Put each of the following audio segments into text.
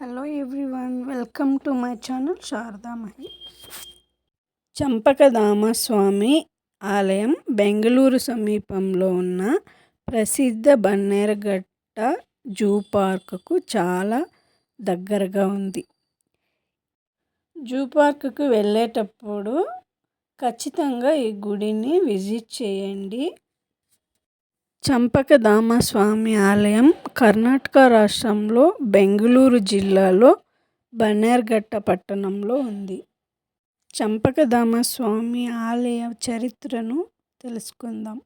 Hello everyone welcome to my channel Sharadamahi చంపకధామస్వామి ఆలయం బెంగళూరు సమీపంలో ఉన్న ప్రసిద్ధ బన్నేరఘట్ట జూ పార్కుకు చాలా దగ్గరగా ఉంది. జూ పార్కుకు వెళ్ళేటప్పుడు ఖచ్చితంగా ఈ గుడిని విజిట్ చేయండి. చంపకధామస్వామి ఆలయం కర్ణాటక రాష్ట్రంలో బెంగళూరు జిల్లాలో బన్నేర్ఘట్ట పట్టణంలో ఉంది. చంపకధామస్వామి ఆలయ చరిత్రను తెలుసుకుందాం.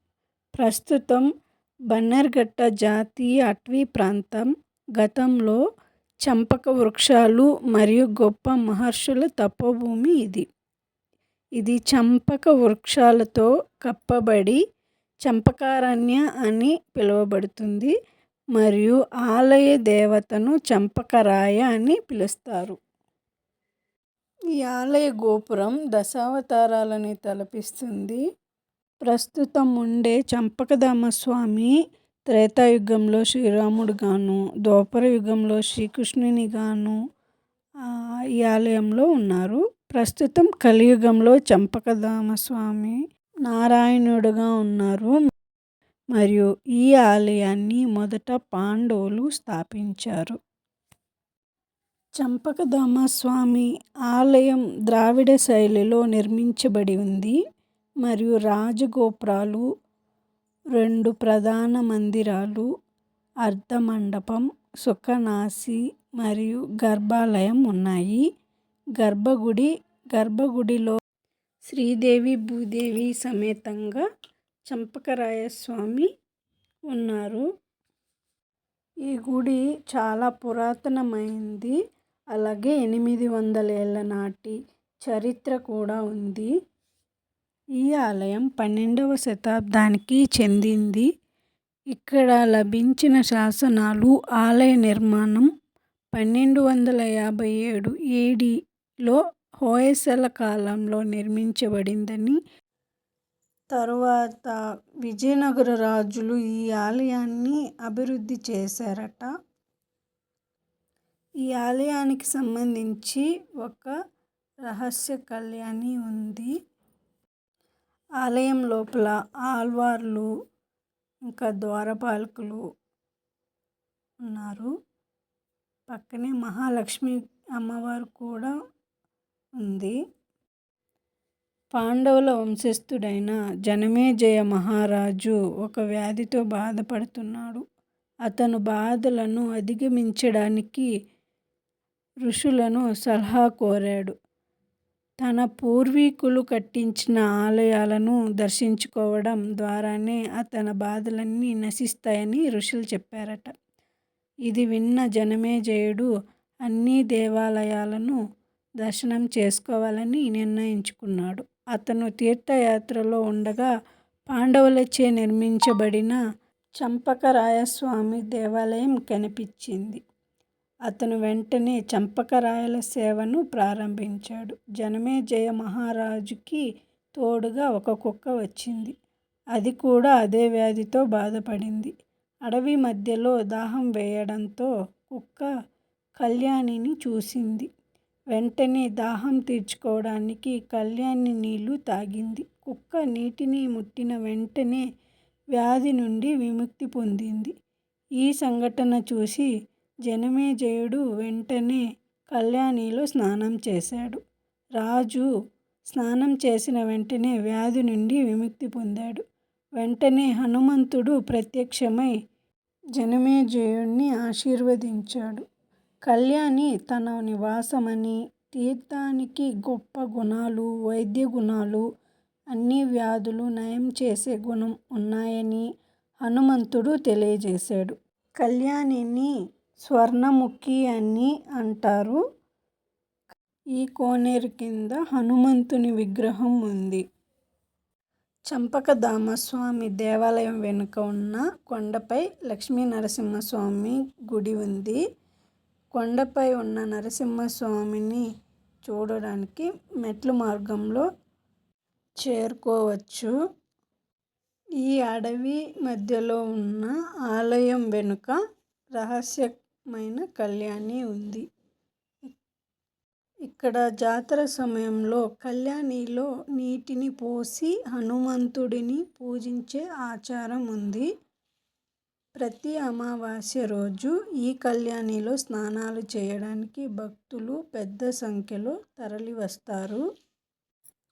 ప్రస్తుతం బన్నేర్ఘట్ట జాతీయ అటవీ ప్రాంతం. గతంలో చంపక వృక్షాలు మరియు గొప్ప మహర్షుల తపోభూమి ఇది. ఇది చంపక వృక్షాలతో కప్పబడి చంపకారణ్య అని పిలువబడుతుంది. మరియు ఆలయ దేవతను చంపకరాయ అని పిలుస్తారు. ఈ ఆలయ గోపురం దశావతారాలని తలపిస్తుంది. ప్రస్తుతం ఉండే చంపకధామస్వామి త్రేతాయుగంలో శ్రీరాముడు గాను ద్వాపర యుగంలో శ్రీకృష్ణుని గాను ఈ ఆలయంలో ఉన్నారు. ప్రస్తుతం కలియుగంలో చంపకధామస్వామి నారాయణుడుగా ఉన్నారు. మరియు ఈ ఆలయాన్ని మొదట పాండవులు స్థాపించారు. చంపకధామస్వామి ఆలయం ద్రావిడ శైలిలో నిర్మించబడి ఉంది. మరియు రాజగోపురాలు రెండు ప్రధాన మందిరాలు అర్ధమండపం సుఖనాసి మరియు గర్భాలయం ఉన్నాయి. గర్భగుడి గర్భగుడిలో శ్రీదేవి భూదేవి సమేతంగా చంపకరాయ స్వామి ఉన్నారు. ఈ గుడి చాలా పురాతనమైంది. అలాగే ఎనిమిది వందల ఏళ్ళ నాటి చరిత్ర కూడా ఉంది. ఈ ఆలయం పన్నెండవ శతాబ్దానికి చెందింది. ఇక్కడ లభించిన శాసనాలు ఆలయ నిర్మాణం పన్నెండు వందల యాభై ఏడు ఏడిలో హోయసల కాలంలో నిర్మించబడిందని తరువాత విజయనగర రాజులు ఈ ఆలయాన్ని అభివృద్ధి చేశారట. ఈ ఆలయానికి సంబంధించి ఒక రహస్య కళ్యాణి ఉంది. ఆలయం లోపల ఆల్వార్లు ఇంకా ద్వారపాలకులు ఉన్నారు. పక్కనే మహాలక్ష్మి అమ్మవారు కూడా ఉంది. పాండవుల వంశస్థుడైన జనమేజయ మహారాజు ఒక వ్యాధితో బాధపడుతున్నాడు. అతను బాధలను అధిగమించడానికి ఋషులను సలహా కోరాడు. తన పూర్వీకులు కట్టించిన ఆలయాలను దర్శించుకోవడం ద్వారానే అతని బాధలన్నీ నశిస్తాయని ఋషులు చెప్పారట. ఇది విన్న జనమేజయుడు అన్ని దేవాలయాలను దర్శనం చేసుకోవాలని నిర్ణయించుకున్నాడు. అతను తీర్థయాత్రలో ఉండగా పాండవులచే నిర్మించబడిన చంపకరాయస్వామి దేవాలయం కనిపించింది. అతను వెంటనే చంపకరాయల సేవను ప్రారంభించాడు. జనమేజయ మహారాజుకి తోడుగా ఒక కుక్క వచ్చింది. అది కూడా అదే వ్యాధితో బాధపడింది. అడవి మధ్యలో దాహం వేయడంతో కుక్క కళ్యాణిని చూసింది. వెంటనే దాహం తీర్చుకోవడానికి కళ్యాణి నీళ్ళు తాగింది. కుక్క నీటిని ముట్టిన వెంటనే వ్యాధి నుండి విముక్తి పొందింది. ఈ సంఘటన చూసి జనమేజయుడు వెంటనే కళ్యాణిలో స్నానం చేశాడు. రాజు స్నానం చేసిన వెంటనే వ్యాధి నుండి విముక్తి పొందాడు. వెంటనే హనుమంతుడు ప్రత్యక్షమై జనమేజయుడిని ఆశీర్వదించాడు. కళ్యాణి తన నివాసమని తీర్థానికి గొప్ప గుణాలు వైద్య గుణాలు అన్ని వ్యాధులు నయం చేసే గుణం ఉన్నాయని హనుమంతుడు తెలియజేశాడు. కళ్యాణిని స్వర్ణముఖి అని అంటారు. ఈ కోనేరు కింద హనుమంతుని విగ్రహం ఉంది. చంపకధామస్వామి దేవాలయం వెనుక ఉన్న కొండపై లక్ష్మీనరసింహస్వామి గుడి ఉంది. కొండపై ఉన్న నరసింహస్వామిని చూడడానికి మెట్ల మార్గంలో చేరుకోవచ్చు. ఈ అడవి మధ్యలో ఉన్న ఆలయం వెనుక రహస్యమైన కళ్యాణి ఉంది. ఇక్కడ జాతర సమయంలో కళ్యాణిలో నీటిని పోసి హనుమంతుడిని పూజించే ఆచారం ఉంది. ప్రతి అమావాస్య రోజు ఈ కళ్యాణిలో స్నానాలు చేయడానికి భక్తులు పెద్ద సంఖ్యలో తరలివస్తారు.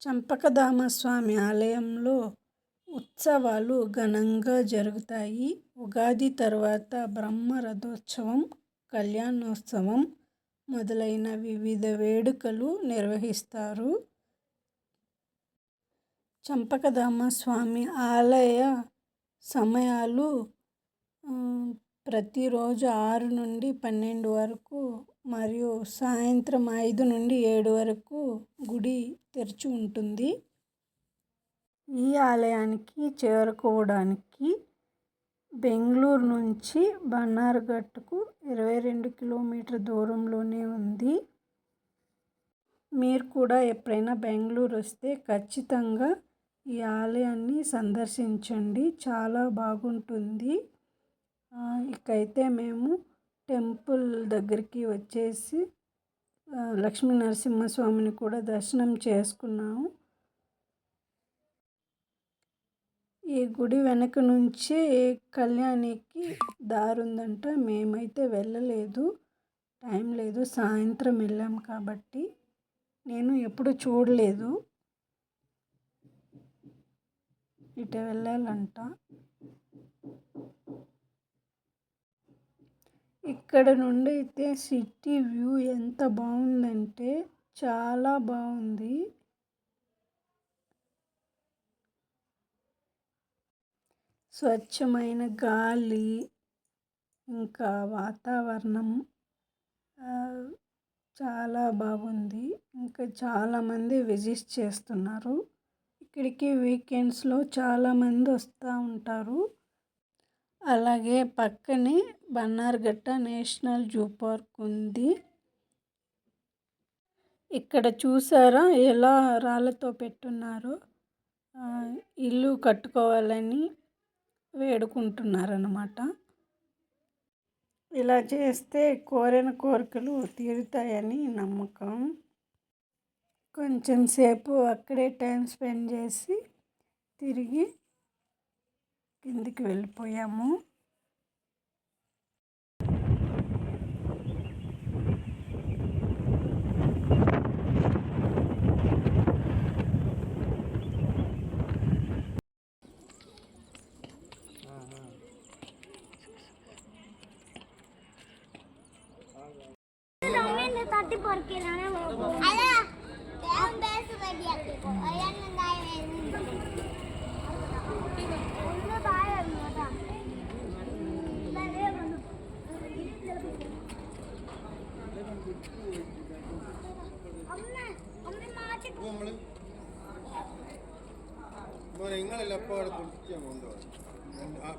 చంపకధామ స్వామి ఆలయంలో ఉత్సవాలు ఘనంగా జరుగుతాయి. ఉగాది తర్వాత బ్రహ్మ రథోత్సవం కళ్యాణోత్సవం మొదలైన వివిధ వేడుకలు నిర్వహిస్తారు. చంపకధామ స్వామి ఆలయ సమయాలు ప్రతిరోజు ఆరు నుండి పన్నెండు వరకు మరియు సాయంత్రం ఐదు నుండి ఏడు వరకు గుడి తెరిచి ఉంటుంది. ఈ ఆలయానికి చేరుకోవడానికి బెంగళూరు నుంచి బన్నార్ఘట్కు ఇరవై రెండు కిలోమీటర్ దూరంలోనే ఉంది. మీరు కూడా ఎప్పుడైనా బెంగళూరు వస్తే ఖచ్చితంగా ఈ ఆలయాన్ని సందర్శించండి. చాలా బాగుంటుంది. ఇకైతే మేము టెంపుల్ దగ్గరికి వచ్చేసి లక్ష్మీ నరసింహస్వామిని కూడా దర్శనం చేసుకున్నాము. ఈ గుడి వెనక నుంచి కళ్యాణికి దారి ఉందంట. మేమైతే వెళ్ళలేదు. టైం లేదు. సాయంత్రం వెళ్ళాం కాబట్టి నేను ఎప్పుడు చూడలేదు. ఇటు వెళ్ళాలంట. ఇక్కడ నుండి అయితే సిటీ వ్యూ ఎంత బాగుందంటే చాలా బాగుంది. స్వచ్ఛమైన గాలి ఇంకా వాతావరణం చాలా బాగుంది. ఇంకా చాలామంది విజిట్ చేస్తున్నారు. ఇక్కడికి వీకెండ్స్లో చాలామంది వస్తూ ఉంటారు. అలాగే పక్కనే బన్నార్ఘట్ట నేషనల్ జూ పార్క్ ఉంది. ఇక్కడ చూసారా ఎలా రాళ్ళతో పెట్టున్నారో? ఇల్లు కట్టుకోవాలని వేడుకుంటున్నారన్నమాట. ఇలా చేస్తే కోరిన కోరికలు తీరుతాయని నమ్మకం. కొంచెం సేపు అక్కడే టైం స్పెండ్ చేసి తిరిగి కిందికి వెళ్ళిపోయాము. தட்டி பொறுக்கிறானே அதான் பேச வேண்டிய നിങ്ങളെല്ലാം എപ്പോ അവിടെ കുടിക്കാൻ കൊണ്ടുപോകും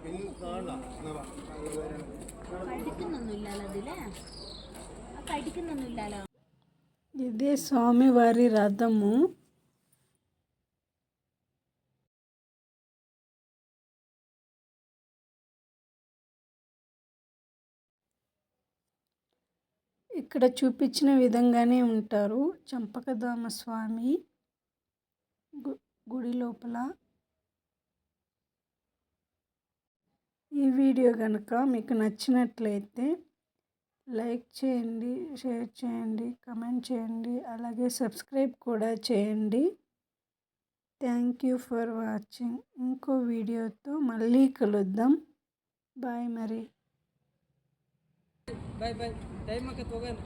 പിന്നെ കാണാം കടിക്കുന്നൊന്നുമില്ലല്ലോ അതില് കടിക്കുന്നൊന്നുമില്ലല്ലോ ఇదే స్వామివారి రథము ఇక్కడ చూపించిన విధంగానే ఉంటారు. చంపకధామ స్వామి గుడి లోపల. ఈ వీడియో కనుక మీకు నచ్చినట్లయితే లైక్ చేయండి షేర్ చేయండి కమెంట్ చేయండి అలాగే సబ్స్క్రైబ్ కూడా చేయండి. Thank you for watching. ఇంకో వీడియోతో మళ్ళీ కలుద్దాం. బాయ్ మరి. Bye bye. ಟೈಮ್ ಆಕತ್ ಹೋಗೋಣ